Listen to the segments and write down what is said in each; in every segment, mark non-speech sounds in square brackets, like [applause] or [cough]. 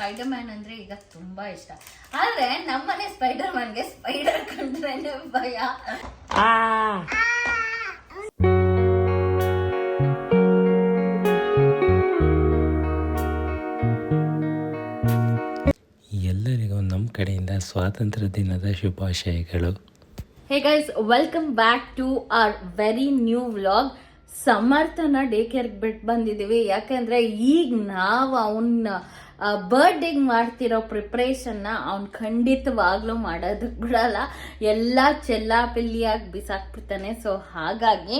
Spider man ಅಂದ್ರೆ ಈಗ ತುಂಬಾ ಇಷ್ಟ. ಆದ್ರೆ ನಮ್ಮನೆ ಸ್ಪೈಡರ್ ಮ್ಯಾನ್ಗೆ ಸ್ಪೈಡರ್ ಕಂಡ್ರೆ ಭಯ ಎಲ್ಲರಿಗೂ ನಮ್ಮ ಕಡೆಯಿಂದ ಸ್ವಾತಂತ್ರ್ಯ ದಿನದ ಶುಭಾಶಯಗಳು. Hey guys welcome back to our very new vlog ಸಮರ್ಥನ day ಕೇರ್ಗೆ ಬಿಟ್ಟು ಬಂದಿದ್ದೀವಿ ಯಾಕಂದ್ರೆ ಈಗ ನಾವು ಅವನ್ನ ಬರ್ಡೇಗೆ ಮಾಡ್ತಿರೋ ಪ್ರಿಪ್ರೇಷನ್ನ ಅವ್ನು ಖಂಡಿತವಾಗ್ಲೂ ಮಾಡೋದಕ್ಕೆ ಬಿಡಲ್ಲ ಎಲ್ಲ ಚೆಲ್ಲಾಪಿಲ್ಲಿಯಾಗಿ ಬಿಸಾಕ್ಬಿಡ್ತಾನೆ. ಸೊ ಹಾಗಾಗಿ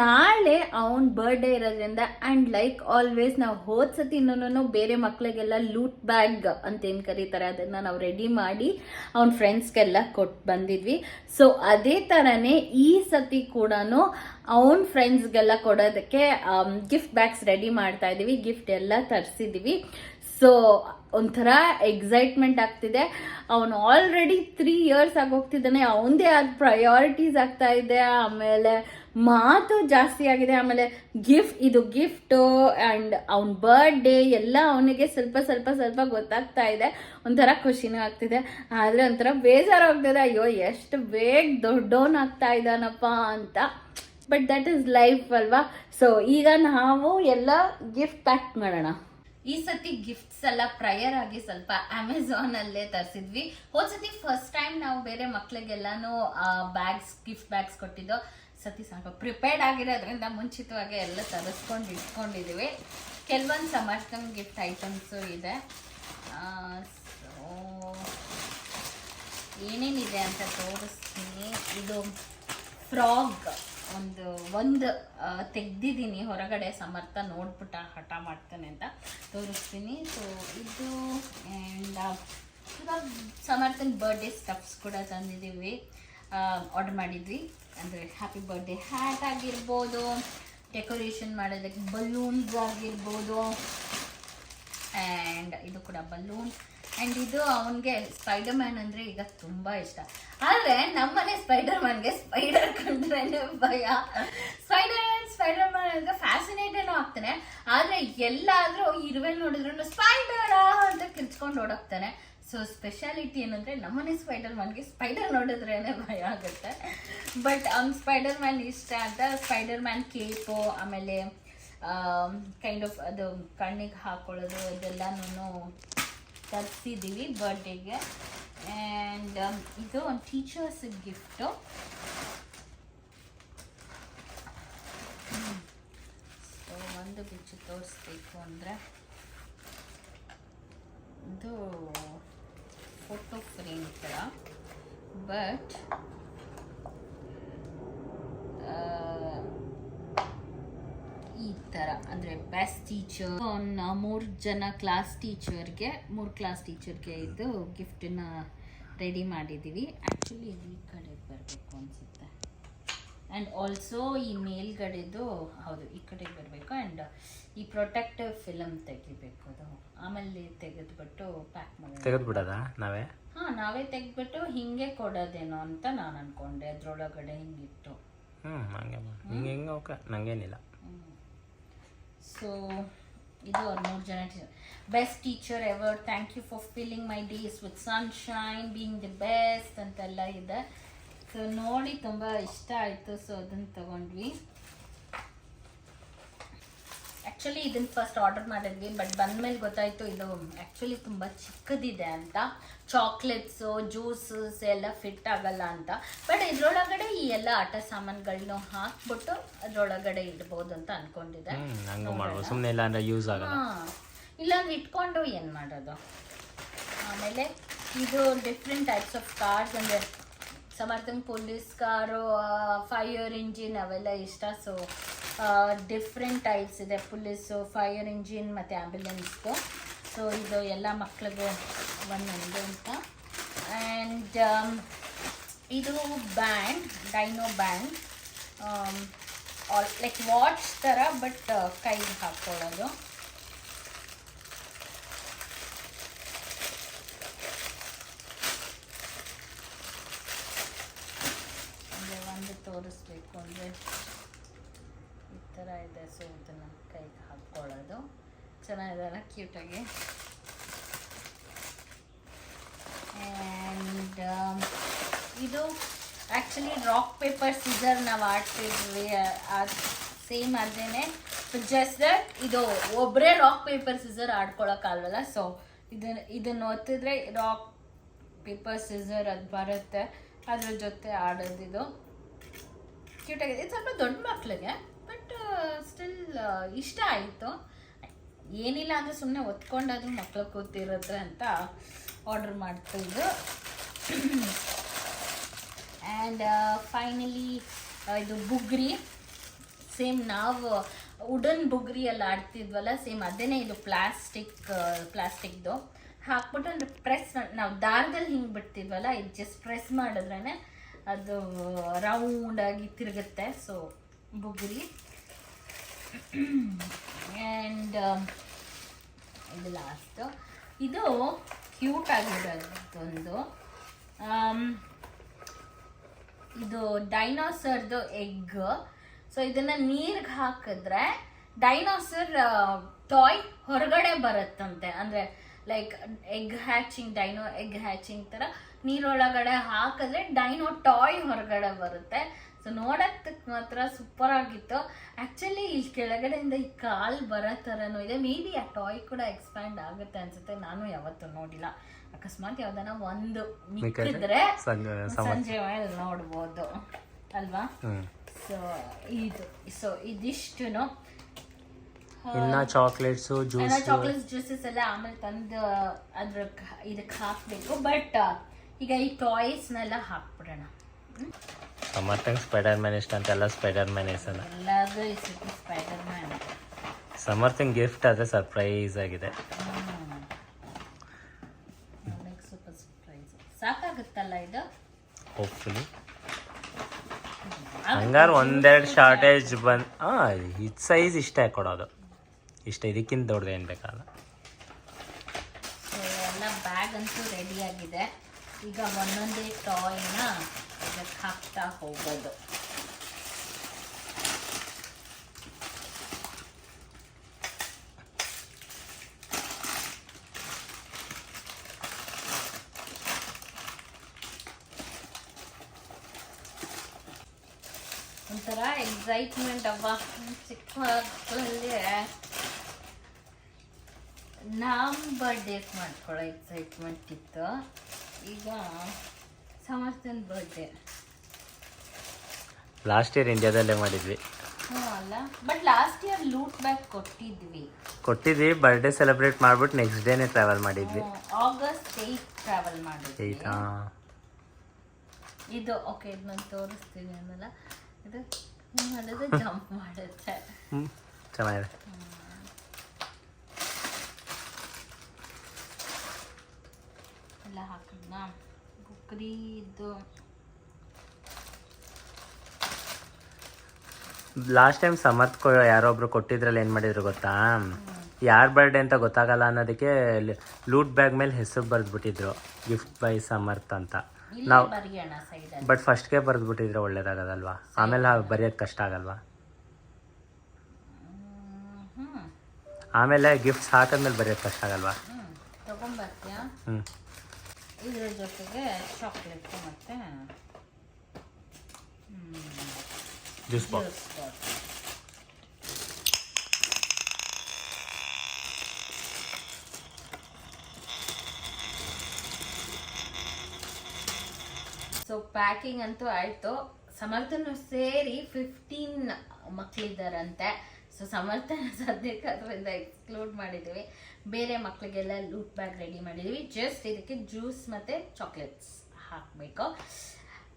ನಾಳೆ ಅವನ ಬರ್ಡೇ ಇರೋದ್ರಿಂದ ಆ್ಯಂಡ್ ಲೈಕ್ ಆಲ್ವೇಸ್ ನಾವು ಹೋದ ಸತಿನೂ ಬೇರೆ ಮಕ್ಕಳಿಗೆಲ್ಲ ಲೂಟ್ ಬ್ಯಾಗ್ ಅಂತ ಏನು ಕರೀತಾರೆ. ಅದನ್ನು ನಾವು ರೆಡಿ ಮಾಡಿ ಅವ್ನ ಫ್ರೆಂಡ್ಸ್ಗೆಲ್ಲ ಕೊಟ್ಟು ಬಂದಿದ್ವಿ. ಸೊ ಅದೇ ಥರನೇ ಈ ಸತಿ ಕೂಡ ಅವನ ಫ್ರೆಂಡ್ಸ್ಗೆಲ್ಲ ಕೊಡೋದಕ್ಕೆ ಗಿಫ್ಟ್ ಬ್ಯಾಗ್ಸ್ ರೆಡಿ ಮಾಡ್ತಾ ಇದ್ದೀವಿ ಗಿಫ್ಟ್ ಎಲ್ಲ ತರಿಸಿದ್ದೀವಿ ಸೊ ಒಂಥರ ಎಕ್ಸೈಟ್ಮೆಂಟ್ ಆಗ್ತಿದೆ. ಅವನು ಆಲ್ರೆಡಿ ತ್ರೀ ಇಯರ್ಸ್ ಆಗೋಗ್ತಿದ್ದಾನೆ. ಅವನದೇ ಆದ ಪ್ರಯಾರಿಟೀಸ್ ಆಗ್ತಾ ಇದೆ. ಆಮೇಲೆ ಮಾತು ಜಾಸ್ತಿ ಆಗಿದೆ. ಆಮೇಲೆ ಗಿಫ್ಟ್ ಇದು ಗಿಫ್ಟು ಆ್ಯಂಡ್ ಅವನ ಬರ್ಡೇ ಎಲ್ಲ ಅವನಿಗೆ ಸ್ವಲ್ಪ ಸ್ವಲ್ಪ ಸ್ವಲ್ಪ ಗೊತ್ತಾಗ್ತಾ ಇದೆ. ಒಂಥರ ಖುಷಿನೂ ಆಗ್ತಿದೆ. ಆದರೆ ಒಂಥರ ಬೇಜಾರಾಗ್ತಿದೆ. ಅಯ್ಯೋ, ಎಷ್ಟು ಬೇಗ ದೊಡ್ಡವನಾಗ್ತಾ ಇದ್ದಾನಪ್ಪ ಅಂತ. ಬಟ್ ದಟ್ ಇಸ್ ಲೈಫ್ ಅಲ್ವಾ? ಸೊ ಈಗ ನಾವು ಎಲ್ಲ ಗಿಫ್ಟ್ ಪ್ಯಾಕ್ ಮಾಡೋಣ. ಈ ಸತಿ ಗಿಫ್ಟ್ಸ್ ಎಲ್ಲ ಪ್ರಯರ್ ಆಗಿ ಸ್ವಲ್ಪ ಅಮೆಝಾನ್ ಅಲ್ಲೇ ತರಿಸಿದ್ವಿ. ಹೋದ್ ಸತಿ ಫಸ್ಟ್ ಟೈಮ್ ನಾವು ಬೇರೆ ಮಕ್ಳಿಗೆಲ್ಲಾನು ಬ್ಯಾಗ್ಸ್ ಗಿಫ್ಟ್ ಬ್ಯಾಗ್ಸ್ ಕೊಟ್ಟಿದ್ದು. ಸತಿ ಸ್ವಲ್ಪ ಪ್ರಿಪೇರ್ಡ್ ಆಗಿರೋದ್ರಿಂದ ಮುಂಚಿತವಾಗಿ ಎಲ್ಲ ತರಿಸ್ಕೊಂಡು ಇಟ್ಕೊಂಡಿದ್ದೀವಿ ಕೆಲವೊಂದು ಸಮರ್ಥನ್ ಗಿಫ್ಟ್ ಐಟಮ್ಸು ಇದೆ. ಏನೇನಿದೆ ಅಂತ ತೋರಿಸ್ತೀನಿ. ಇದು ಫ್ರಾಗ್ ಒಂದು ಒಂದು ತೆಗ್ದಿದ್ದೀನಿ ಹೊರಗಡೆ ಸಮರ್ಥ ನೋಡ್ಬಿಟ್ಟು ಹಠ ಮಾಡ್ತಾನೆ ಅಂತ ತೋರಿಸ್ತೀನಿ. ಸೊ ಇದು ಆ್ಯಂಡ್ ಇವಾಗ ಸಮರ್ಥನ್ ಬರ್ಡೇ ಸ್ಟಫ್ಸ್ ಕೂಡ ತಂದಿದ್ದೀವಿ. ಆರ್ಡರ್ ಮಾಡಿದ್ವಿ. ಅಂದರೆ ಹ್ಯಾಪಿ ಬರ್ಡೇ ಹ್ಯಾಟ್ ಆಗಿರ್ಬೋದು ಡೆಕೋರೇಷನ್ ಮಾಡೋದಕ್ಕೆ ಬಲೂನ್ಸ್ ಆಗಿರ್ಬೋದು ಆ್ಯಂಡ್ ಇದು ಕೂಡ ಬಲೂನ್ ಆ್ಯಂಡ್ ಇದು ಅವನಿಗೆ ಸ್ಪೈಡರ್ ಮ್ಯಾನ್ ಅಂದರೆ ಈಗ ತುಂಬ ಇಷ್ಟ. ಆದರೆ ನಮ್ಮನೆ ಸ್ಪೈಡರ್ ಮ್ಯಾನ್ಗೆ ಸ್ಪೈಡರ್ ಕಂಡ್ರೆ ಭಯ. ಸ್ಪೈಡರ್ ಮ್ಯಾನ್ ಸ್ಪೈಡರ್ ಮ್ಯಾನ್ ಅಂದರೆ ಫ್ಯಾಸಿನೇಟೇನೂ ಆಗ್ತಾನೆ. ಆದರೆ ಎಲ್ಲಾದರೂ ಇರುವೆ ನೋಡಿದ್ರು ಸ್ಪೈಡರ್ ಅಂತ ಕಿರ್ಚ್ಕೊಂಡು ಓಡೋಗ್ತಾನೆ ಸೊ ಸ್ಪೆಷಾಲಿಟಿ ಏನಂದರೆ ನಮ್ಮನೆ ಸ್ಪೈಡರ್ ಮ್ಯಾನ್ಗೆ ಸ್ಪೈಡರ್ ನೋಡಿದ್ರೇನೆ ಭಯ ಆಗುತ್ತೆ. ಬಟ್ ಅವ್ನ ಸ್ಪೈಡರ್ ಮ್ಯಾನ್ ಇಷ್ಟ ಅಂತ ಸ್ಪೈಡರ್ ಮ್ಯಾನ್ ಕೇಪು ಆಮೇಲೆ ಕೈಂಡ್ ಆಫ್ ಅದು ಕಣ್ಣಿಗೆ ಹಾಕೊಳ್ಳೋದು ಇದೆಲ್ಲನೂ ತರಿಸಿದ್ದೀವಿ ಬರ್ಡೇಗೆ ಆ್ಯಂಡ್ ಇದು ಒಂದು ಟೀಚರ್ಸ್ ಗಿಫ್ಟು ಸೊ ಒಂದು ಬಿಚ್ಚು ತೋರಿಸ್ಬೇಕು ಅಂದರೆ, ಇದು ಫೋಟೋ ಫ್ರೇಮ್ ಥರ ಬಟ್ ಈ ಥರ ಅಂದರೆ ಬೆಸ್ಟ್ ಟೀಚರ್ ಮೂರ್ ಮೂರು ಜನ ಕ್ಲಾಸ್ ಟೀಚರ್ಗೆ ಮೂರು ಕ್ಲಾಸ್ ಟೀಚರ್ಗೆ ಇದು ಗಿಫ್ಟನ್ನ ರೆಡಿ ಮಾಡಿದ್ದೀವಿ ಆ್ಯಕ್ಚುಲಿ ಈ ಕಡೆ ಬರಬೇಕು ಅನಿಸುತ್ತೆ. ಆ್ಯಂಡ್ ಆಲ್ಸೋ ಈ ಮೇಲ್ಗಡೆದು ಹೌದು ಈ ಕಡೆ ಬರಬೇಕು. ಆ್ಯಂಡ್ ಈ ಪ್ರೊಟೆಕ್ಟಿವ್ ಫಿಲಮ್ ತೆಗಿಬೇಕು ಅದು. ಆಮೇಲೆ ತೆಗೆದ್ಬಿಟ್ಟು ಪ್ಯಾಕ್ ಮಾಡಿ ನಾವೇ? ಹಾಂ ನಾವೇ ತೆಗೆದ್ಬಿಟ್ಟು ಹಿಂಗೆ ಕೊಡೋದೇನೋ ಅಂತ ನಾನು ಅನ್ಕೊಂಡೆ. ಅದ್ರೊಳಗಡೆ ಹಿಂಗಿತ್ತು. ಹ್ಞೂ ಹಂಗೆ. ಹಿಂಗೆ ಹೆಂಗೆ ಹೋಗ ನಂಗೇನಿಲ್ಲ. ಸೊ ಇದು ಅವ್ರ ಮೂರು ಜನ teacher best teacher ever thank you for filling my days with sunshine being the best ಅಂತೆಲ್ಲ ಇದೆ. ಸೊ ನೋಡಿ ತುಂಬ ಇಷ್ಟ ಆಯಿತು. ಸೊ ಅದನ್ನು ತಗೊಂಡ್ವಿ. ಆ್ಯಕ್ಚುಲಿ ಇದನ್ನ ಫಸ್ಟ್ ಆರ್ಡರ್ ಮಾಡಿದ್ವಿ ಬಟ್ ಬಂದಮೇಲೆ ಗೊತ್ತಾಯಿತು ಇದು ಆ್ಯಕ್ಚುಲಿ ತುಂಬ ಚಿಕ್ಕದಿದೆ ಅಂತ. ಚಾಕ್ಲೇಟ್ಸು ಜ್ಯೂಸಸ್ ಎಲ್ಲ ಫಿಟ್ ಆಗಲ್ಲ ಅಂತ. ಬಟ್ ಇದ್ರೊಳಗಡೆ ಈ ಎಲ್ಲ ಆಟ ಸಾಮಾನುಗಳನ್ನ ಹಾಕ್ಬಿಟ್ಟು ಅದ್ರೊಳಗಡೆ ಇಡ್ಬೋದು ಅಂತ ಅನ್ಕೊಂಡಿದೆ ಸುಮ್ಮನೆ ಇಲ್ಲ ಅಂದರೆ ಯೂಸ್ ಆಗಲ್ಲ. ಹಾ ಇಲ್ಲಾಂದ್ರೆ ಇಟ್ಕೊಂಡು ಏನು ಮಾಡೋದು? ಆಮೇಲೆ ಇದು ಡಿಫ್ರೆಂಟ್ ಟೈಪ್ಸ್ ಆಫ್ ಕಾರ್ಸ್ ಅಂದರೆ Samarthan police car fire engine ಅವೆಲ್ಲ ಇಷ್ಟ ಸೊ ಡಿಫ್ರೆಂಟ್ ಟೈಪ್ಸ್ ಇದೆ. ಪುಲೀಸು ಫೈರ್ ಇಂಜಿನ್ ಮತ್ತು ಆ್ಯಂಬುಲೆನ್ಸ್ದು ಸೊ ಇದು ಎಲ್ಲ ಮಕ್ಳಿಗೂ ಒಂದೊಂದು ಅಂತ. ಆ್ಯಂಡ್ ಇದು band dino band like watch ಥರ ಬಟ್ ಕೈಗೆ ಹಾಕ್ಕೊಳ್ಳೋದು. ಇದೆ ಸೊ ಇದನ್ನು ಕೈಗೆ ಹಾಕ್ಕೊಳ್ಳೋದು ಚೆನ್ನಾಗಿದೆಲ್ಲ ಕ್ಯೂಟಾಗಿ ಆ್ಯಂಡ್ um, ಇದು ಆ್ಯಕ್ಚುಲಿ ರಾಕ್ ಪೇಪರ್ ಸೀಸರ್ ನಾವು ಆಡ್ತಿದ್ವಿ ಅದು ಸೇಮ್ ಅದೇ ಜಸ್ಟ್ ದಟ್ ಇದು ಒಬ್ಬರೇ ರಾಕ್ ಪೇಪರ್ ಸೀಸರ್ ಆಡ್ಕೊಳಕ್ಕಾಗಲ್ಲ ಸೊ ಇದನ್ನು ಇದನ್ನು ಒತ್ತಿದ್ರೆ ರಾಕ್ ಪೇಪರ್ ಸೀಸರ್ ಅದು ಬರುತ್ತೆ. ಅದ್ರ ಜೊತೆ ಆಡೋದಿದು. ಕ್ಯೂಟಾಗಿದೆ ಇದು ಸ್ವಲ್ಪ ದೊಡ್ಡ ಮಕ್ಕಳಿಗೆ ಬಟ್ ಸ್ಟಿಲ್ ಇಷ್ಟ ಆಯಿತು. ಏನಿಲ್ಲ ಅಂದರೆ ಸುಮ್ಮನೆ ಒತ್ಕೊಂಡಾದ್ರೂ ಮಕ್ಕಳು ಕೂತಿರುತ್ತೆ ಅಂತ ಆರ್ಡರ್ ಮಾಡ್ತಿದ್ರು ಆ್ಯಂಡ್ ಫೈನಲಿ ಇದು ಬುಗ್ರಿ. ಸೇಮ್ ನಾವು ವುಡನ್ ಬುಗ್ರಿ ಎಲ್ಲ ಆಡ್ತಿದ್ವಲ್ಲ ಸೇಮ್ ಅದೇನೇ ಇದು ಪ್ಲಾಸ್ಟಿಕ್ ಪ್ಲಾಸ್ಟಿಕ್ದು ಹಾಕ್ಬಿಟ್ಟು ಅಂದರೆ ಪ್ರೆಸ್ ನಾವು ದಾರದಲ್ಲಿ ಹಿಂಗೆ ಬಿಡ್ತಿದ್ವಲ್ಲ, ಇದು ಜಸ್ಟ್ ಪ್ರೆಸ್ ಮಾಡಿದ್ರೇ ಅದು ರೌಂಡಾಗಿ ತಿರುಗುತ್ತೆ. ಸೊ ಬುಗ್ರಿ. ಆ್ಯಂಡ್ ಇದು ಲಾಸ್ಟು ಇದು ಕ್ಯೂಟ್ ಆಗಿರೋದೊಂದು. ಇದು ಡೈನೋಸರ್ದು ಎಗ್ ಸೊ ಇದನ್ನ ನೀರಿಗೆ ಹಾಕಿದ್ರೆ ಡೈನೋಸರ್ ಟಾಯ್ ಹೊರಗಡೆ ಬರುತ್ತಂತೆ. ಅಂದರೆ like egg hatching dino egg hatching ಥರ ನೀರೊಳಗಡೆ ಹಾಕಿದ್ರೆ ಡೈನೋ ಟಾಯ್ ಹೊರಗಡೆ ಬರುತ್ತೆ. ಸೊ ನೋಡಕ್ಕೆ ಮಾತ್ರ ಸೂಪರ್ ಆಗಿತ್ತು. ಆಕ್ಚುಲಿ ಇಲ್ಲಿ ಕೆಳಗಡೆಯಿಂದ ಈ ಕಾಲ್ ಬರೋ ಥರನೂ ಇದೆ. ಮೇ ಬಿ ಆ ಟಾಯ್ ಕೂಡ ಎಕ್ಸ್ಪ್ಯಾಂಡ್ ಆಗುತ್ತೆ ಅನ್ಸುತ್ತೆ. ನಾನು ಯಾವತ್ತೂ ನೋಡಿಲ್ಲ. ಅಕಸ್ಮಾತ್ ಯಾವ್ದಾನ ಒಂದು ಮಿಕ್ಕಿದ್ರೆ ಸಂಜೆ ಮೇಲೆ ನೋಡ್ಬೋದು. ಅಲ್ವಾ? ಸೊ ಇದು ಸೊ ಇದಿಷ್ಟು ಇನ್ನ ಚಾಕ್ಲೇಟ್ಸು ಜ್ಯೂಸ್ ಚಾಕ್ಲೇಟ್ಸ್ ಜ್ಯೂಸಸ್ ಎಲ್ಲ ಆಮೇಲೆ ತಂದು ಅದ್ರ ಇದಕ್ಕೆ ಹಾಕಬೇಕು. ಬಟ್ ಈಗ ಈ ಟಾಯ್ಸ್ನೆಲ್ಲ ಹಾಕ್ಬಿಡೋಣ. ಸಮರ್ಥಂಗೆ ಸ್ಪೈಡರ್ ಮ್ಯಾನ್ ಇಷ್ಟ ಅಂತ ಎಲ್ಲ ಸ್ಪೈಡರ್ ಮ್ಯಾನ್ ಹೆಸರು ಎಲ್ಲಾದ್ರೂ ಸಿಟಿ ಸ್ಪೈಡರ್ ಮ್ಯಾನ್ ಸಮರ್ಥಂಗೆ ಗಿಫ್ಟ್ ಆದರೆ ಸರ್ಪ್ರೈಸ್ ಆಗಿದೆ. ಸೂಪರ್ ಸರ್ಪ್ರೈಸ್ ಸಾಕಾಗುತ್ತಲ್ಲ ಇದು? ಹೋಪ್ಫುಲಿ ಹಂಗಾರೆ ಒಂದೆರಡು ಶಾರ್ಟೇಜ್ ಬಂದು ಹಾಂ ಇದು ಸೈಜ್ ಇಷ್ಟೇ ಕೊಡೋದು. ಇಷ್ಟ ಇದಕ್ಕಿಂತ ದೊಡ್ಡದು ಏನು ಬೇಕಾದ. ಸೊ ಎಲ್ಲ ಬ್ಯಾಗ್ ಅಂತೂ ರೆಡಿ ಆಗಿದೆ. ಈಗ ಒಂದೊಂದೇ ಟಾಯ್ನ ಇದಕ್ಕೆ ಹಾಕ್ತಾ ಹೋಗೋದು ಒಂಥರ ಎಕ್ಸೈಟ್ಮೆಂಟ್ ಅವ್ವ ಚಿಕ್ಕ ಮಕ್ಕಳಲ್ಲಿ ನಮ್ಮ ಬರ್ಡೇಸ್ ಮಾಡ್ಕೊಳ್ಳೋ ಎಕ್ಸೈಟ್ಮೆಂಟ್ ಇತ್ತು. ಈಗ ಸಮರ್ಥನ್ ಬರ್ಡೇ ಲಾಸ್ಟ್ ಇಯರ್ ಇಂಡಿಯಾದಲ್ಲೇ ಮಾಡಿದ್ವಿ. But last year loot bag ಕೊಟ್ಟಿದ್ವಿ. ಕೊಟ್ಟಿದ್ವಿ ಬರ್ಡೇ ಸೆಲೆಬ್ರೇಟ್ ಮಾಡ್ಬಿಟ್ಟು ನೆಕ್ಸ್ಟ್ ಡೇನೇ ಟ್ರಾವೆಲ್ ಮಾಡಿದ್ವಿ. ಆಗಸ್ಟ್ ಏಯ್ಟ್ ಟ್ರಾವೆಲ್ ಮಾಡಿದ್ವಿ. ಇದು ಓಕೆ ಇದು ನಾನು ತೋರಿಸ್ತೀನಿ ಅನ್ನಲ್ಲ? ಇದು ಮಾಡಿದ್ರೆ [laughs] ಜಂಪ್ ಮಾಡುತ್ತೆ. ಚೆನ್ನಾಗಿದೆ. ಎಲ್ಲ ಹಾಕಿದ್ನ? ಕುಕ್ರಿ ಇದು. ಲಾಸ್ಟ್ ಟೈಮ್ ಸಮರ್ಥ್ ಯಾರೋ ಯಾರೊಬ್ರು ಕೊಟ್ಟಿದ್ರಲ್ಲಿ ಏನು ಮಾಡಿದ್ರು ಗೊತ್ತಾ? ಯಾರ ಬರ್ಡೇ ಅಂತ ಗೊತ್ತಾಗಲ್ಲ ಅನ್ನೋದಕ್ಕೆ ಲೂಟ್ ಬ್ಯಾಗ್ ಮೇಲೆ ಹೆಸರು ಬರೆದ್ಬಿಟ್ಟಿದ್ರು. ಗಿಫ್ಟ್ ಬೈ ಸಮರ್ಥ್ ಅಂತ. ನಾವು ಬಟ್ ಫಸ್ಟ್ಗೆ ಬರೆದ್ಬಿಟ್ಟಿದ್ರೆ ಒಳ್ಳೇದಾಗದಲ್ವಾ? ಆಮೇಲೆ ಬರೆಯೋದು ಕಷ್ಟ ಆಗಲ್ವಾ? ಆಮೇಲೆ ಗಿಫ್ಟ್ಸ್ ಹಾಕಿದ್ಮೇಲೆ ಬರೆಯೋದು ಕಷ್ಟ ಆಗಲ್ವಾ? ಹ್ಞೂ ಇದ್ರ ಜೊತೆಗೆ ಚಾಕ್ಲೇಟ್ ಮತ್ತೆ ಜ್ಯೂಸ್ ಬಾಕ್ಸ್ ಸೊ ಪ್ಯಾಕಿಂಗ್ ಅಂತೂ ಆಯಿತು. ಸಮರ್ಥನು ಸೇರಿ ಫಿಫ್ಟೀನ್ ಮಕ್ಕಳಿದ್ದಾರಂತೆ ಸೊ ಸಮರ್ಥನ [laughs] ಸದ್ಯಕ್ಕೆ ಅದರಿಂದ ಎಕ್ಸ್ಕ್ಲೂಡ್ ಮಾಡಿದ್ದೀವಿ ಬೇರೆ ಮಕ್ಕಳಿಗೆಲ್ಲ ಲೂಟ್ ಬ್ಯಾಗ್ ರೆಡಿ ಮಾಡಿದ್ದೀವಿ ಜಸ್ಟ್ ಇದಕ್ಕೆ ಜ್ಯೂಸ್ ಮತ್ತು ಚಾಕ್ಲೇಟ್ಸ್ ಹಾಕಬೇಕು.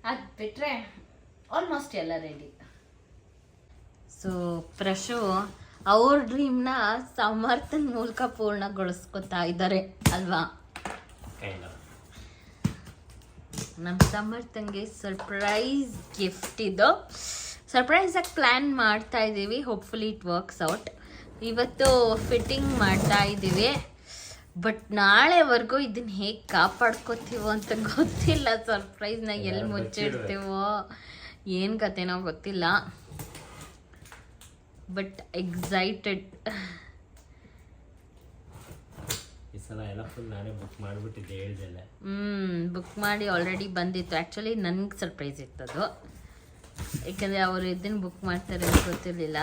ಅದು ಬಿಟ್ಟರೆ ಆಲ್ಮೋಸ್ಟ್ ಎಲ್ಲ ರೆಡಿ ಸೊ ಪ್ರಶು ಅವ್ರ ಡ್ರೀಮ್ನ ಸಮರ್ಥನ್ ಮೂಲಕ ಪೂರ್ಣಗೊಳಿಸ್ಕೊತಾ ಇದ್ದಾರೆ ಅಲ್ವಾ? ನಮ್ಮ ಸಮರ್ಥನ್ಗೆ ಸರ್ಪ್ರೈಸ್ ಗಿಫ್ಟ್ ಇದು. ಸರ್ಪ್ರೈಸಾಗಿ ಪ್ಲ್ಯಾನ್ ಮಾಡ್ತಾ ಇದ್ದೀವಿ ಹೋಪ್ಫುಲಿ ಇಟ್ ವರ್ಕ್ಸ್ ಔಟ್ ಇವತ್ತು ಫಿಟ್ಟಿಂಗ್ ಮಾಡ್ತಾ ಇದ್ದೀವಿ ಬಟ್ ನಾಳೆವರೆಗೂ ಇದನ್ನ ಹೇಗೆ ಕಾಪಾಡ್ಕೋತೀವೋ ಅಂತ ಗೊತ್ತಿಲ್ಲ. ಸರ್ಪ್ರೈಸ್ನ ಎಲ್ಲಿ ಮುಚ್ಚಿಡ್ತೀವೋ? ಏನು ಕತೆನೋ ಗೊತ್ತಿಲ್ಲ. ಬಟ್ ಎಕ್ಸೈಟೆಡ್ [sighs] ಈ ಸಲ ಎಲ್ಲ ಫುಲ್ ನಾನೇ ಬುಕ್ ಮಾಡಿಬಿಟ್ಟಿದ್ದೆ ಹೇಳ್ದೆಲ್ಲ. ಹ್ಞೂ ಬುಕ್ ಮಾಡಿ ಆಲ್ರೆಡಿ ಬಂದಿತ್ತು. ಆ್ಯಕ್ಚುಲಿ ನನಗೆ ಸರ್ಪ್ರೈಸ್ ಇತ್ತದು ಯಾಕಂದರೆ ಅವರು ಇದನ್ನು ಬುಕ್ ಮಾಡ್ತಾರೆ ಅಂತ ಗೊತ್ತಿರಲಿಲ್ಲ.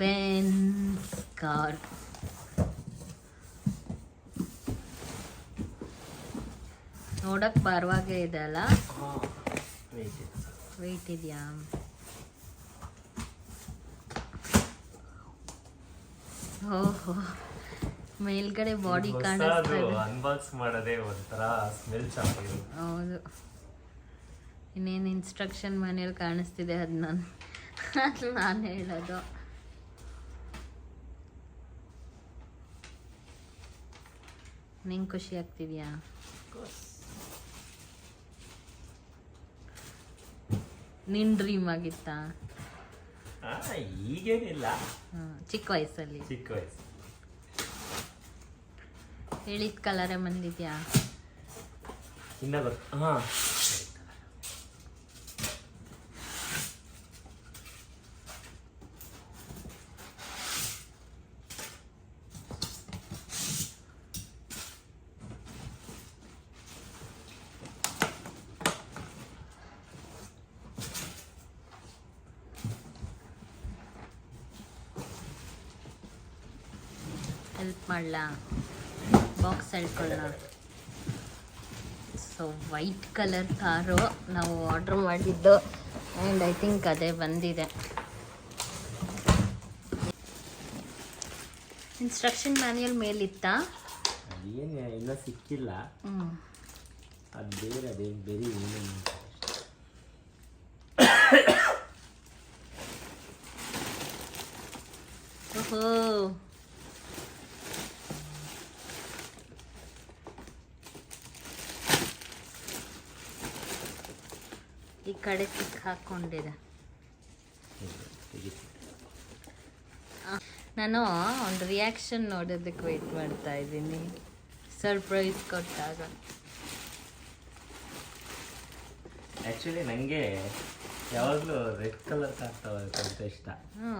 ಬೆನ್ಸ್ ಕಾರ್ ನೋಡಕ್ಕೆ ಭಾರವಾಗೇ ಇದೆ ಅಲ್ಲ? ವೆಯ್ಟ್ ಇದೆಯಾ? ಓಹೋ ಮೇಲ್ಗಡೆ ಬಾಡಿ ಕಾಣಿಸ್ತಾ ಇದೆ. ಅನ್ಬಾಕ್ಸ್ ಮಾಡೋದೇ ಒಂಥರ ಸ್ಮೆಲ್ ಚೆನ್ನಾಗಿರುತ್ತೆ. ಹೌದು. ಇನ್ನೇನು ಇನ್ಸ್ಟ್ರಕ್ಷನ್ ಮನೇಲಿ ಕಾಣಿಸ್ತಿದೆ ಅದು ನಾನು ಅದು ನಾನು ಹೇಳೋದು. ನಿಂಗೆ ಖುಷಿ ಆಗ್ತಿದ್ಯಾ? ನಿನ್ ಡ್ರೀಮ್ ಆಗಿತ್ತಾ? ಆ, ಈಗೇನಿಲ್ಲ. ಹ್ಮ್, ಚಿಕ್ಕ ವಯಸ್ಸಲ್ಲಿ. ಚಿಕ್ಕ ವಯಸ್ಸು. ಹೇಳಿದ ಕಲರೇ ಬಂದಿದ್ಯಾ? ಇನ್ನ ಬರ್ತಾ ಹಾ. ಹೆಲ್ಪ್ ಮಾಡಲಾ. ಬಾಕ್ಸ್ ಹೇಳ್ಕೊಳ್ಳೋಣ ಸೊ ವೈಟ್ ಕಲರ್ ಕಾರು ನಾವು ಆರ್ಡ್ರ್ ಮಾಡಿದ್ದು. ಆ್ಯಂಡ್ ಐ ಥಿಂಕ್ ಅದೇ ಬಂದಿದೆ. ಇನ್ಸ್ಟ್ರಕ್ಷನ್ ಮ್ಯಾನ್ಯಲ್ ಮೇಲಿತ್ತ? ಏನು ಇನ್ನೂ ಸಿಕ್ಕಿಲ್ಲ. ಹ್ಞೂ ಅದು ಬೇರೆ ಅದೇನು ಬೇರೆ ಏನೇನು ಓಹೋ ಈ ಕಡೆ ಸಿಕ್ಕ ಹಾಕೊಂಡಿದೆ ನಾನು ಒಂದು ರಿಯಾಕ್ಷನ್ ನೋಡೋದಕ್ಕೆ ವೆಯ್ಟ್ ಮಾಡ್ತಾ ಇದ್ದೀನಿ. ಸರ್ಪ್ರೈಸ್ ಕೊಟ್ಟಾಗ. ಆ್ಯಕ್ಚುಲಿ ನನಗೆ ಯಾವಾಗಲೂ ರೆಡ್ ಕಲರ್ ಕಾಣ್ತಾವೆ ಅಂತ ಇಷ್ಟ. ಹ್ಞೂ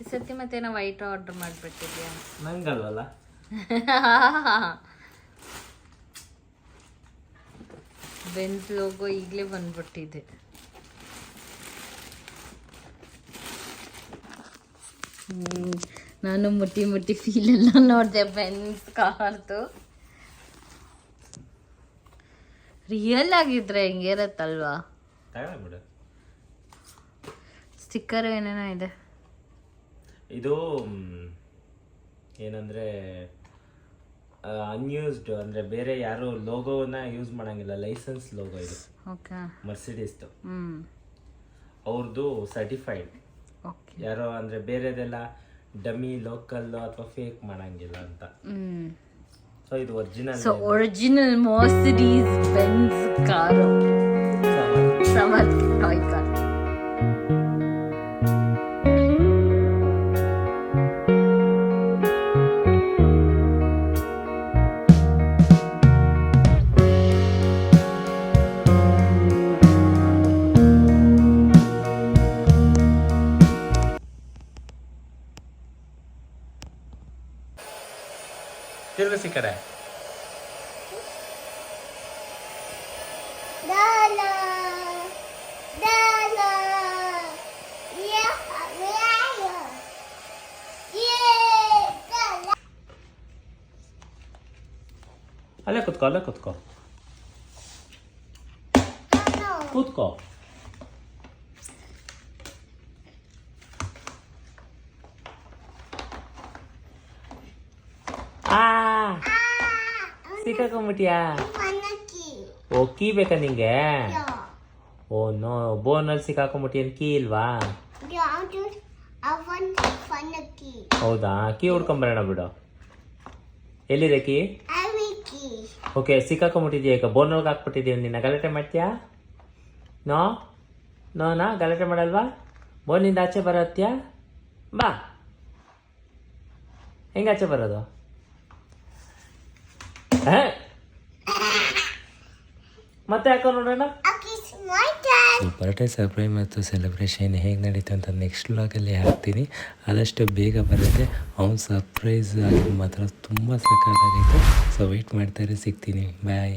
ಈ ಸತಿ ಮತ್ತೆ ನಾವು ವೈಟ್ ಆರ್ಡರ್ ಮಾಡಿಬಿಟ್ಟಿದ್ಯಾ? ನಂಗಲ್ವಲ್ಲ? [laughs] ಬೆಂತ್ ಲೋಗೋ ಈಗಲೇ ಬಂದ್ಬಿಟ್ಟಿದೆ. ನಾನು ಮುಟ್ಟಿ ಮುಟ್ಟಿ ಫೀಲ್ ಎಲ್ಲ ನೋಡಿದೆ ಬೆನ್ಸ್ ಕಾರ್ದು. ರಿಯಲ್ ಆಗಿದ್ರೆ ಹೆಂಗಿರತ್ತಲ್ವಾ ಸ್ಟಿಕ್ಕರ್ ಏನೇನೋ ಇದೆ. ಇದು ಏನಂದ್ರೆ ಅನ್ಯೂಸ್ಡ್ ಅಂದ್ರೆ ಬೇರೆ ಯಾರು ಲೋಗೋನ ಯೂಸ್ ಮಾಡಂಗಿಲ್ಲ ಲೈಸೆನ್ಸ್ ಲೋಗೋ ಇದು. ಓಕೆ ಮರ್ಸಿಡಿಸ್ದು ಹ್ಮ್. ಅವ್ರದ್ದು ಸರ್ಟಿಫೈಡ್ ಓಕೆ ಯಾರೋ ಅಂದ್ರೆ ಬೇರೆದೆಲ್ಲ ಡಮ್ಮಿ ಲೋಕಲ್ ಅಥವಾ ಫೇಕ್ ಮಾಡಂಗಿಲ್ಲ ಅಂತ. ಹ್ಮ್. ಸೊ ಇದು original so original Mercedes Benz car Samarth toy car फिर भी फ़िक्र है। अलग कुत्को अलग कुत्को कुत्को ಸಿಕ್ಕಾಕೊಂಬಿಟ್ಯಾ. ಓ, ಕೀ ಬೇಕಾ ನಿಂಗೆ? ಓ, ನೋ ಬೋನಲ್ಲಿ ಸಿಕ್ಕಾಕೊಂಬಿಟ್ಟಿಯನ್ ಕೀ ಇಲ್ವಾ. ಹೌದಾ? ಕೀ ಹುಡ್ಕೊಂಬರೋಣ ಬಿಡು. ಎಲ್ಲಿದೆ ಕೀ. ಓಕೆ, ಸಿಕ್ಕಾಕೊಂಬಿಟ್ಟಿದ್ಯಾ ಈಗ? ಬೋನೊಳಗೆ ಹಾಕ್ಬಿಟ್ಟಿದ್ದೀವಿ ನಿನ್ನ ಗಲಾಟೆ ಮಾಡ್ತೀಯಾ? ನೋ? ನೋನಾ? ಗಲಾಟೆ ಮಾಡಲ್ವಾ? ಬೋನಿಂದ ಆಚೆ ಬರತ್ಯಾ? ಬಾ. ಹೆಂಗೆ ಆಚೆ ಬರೋದು? ಮತ್ತೆ ಯಾಕೋ ನೋಡೋಣ? ಬರ್ಡೇ ಸರ್ಪ್ರೈಸ್ ಮತ್ತು ಸೆಲೆಬ್ರೇಷನ್ ಹೇಗೆ ನಡೀತು ಅಂತ ನೆಕ್ಸ್ಟ್ ವ್ಲಾಗಲ್ಲಿ ಹಾಕ್ತೀನಿ. ಆದಷ್ಟು ಬೇಗ ಬರುತ್ತೆ. ಅವ್ನು ಸರ್ಪ್ರೈಸ್ ಆಗಿ ಮಾತ್ರ ತುಂಬ ಸಕ್ಕತ್ತಾಗೈತೆ ಸೊ ವೆಯ್ಟ್ ಮಾಡ್ತಾರೆ ಸಿಗ್ತೀನಿ. ಬಾಯ್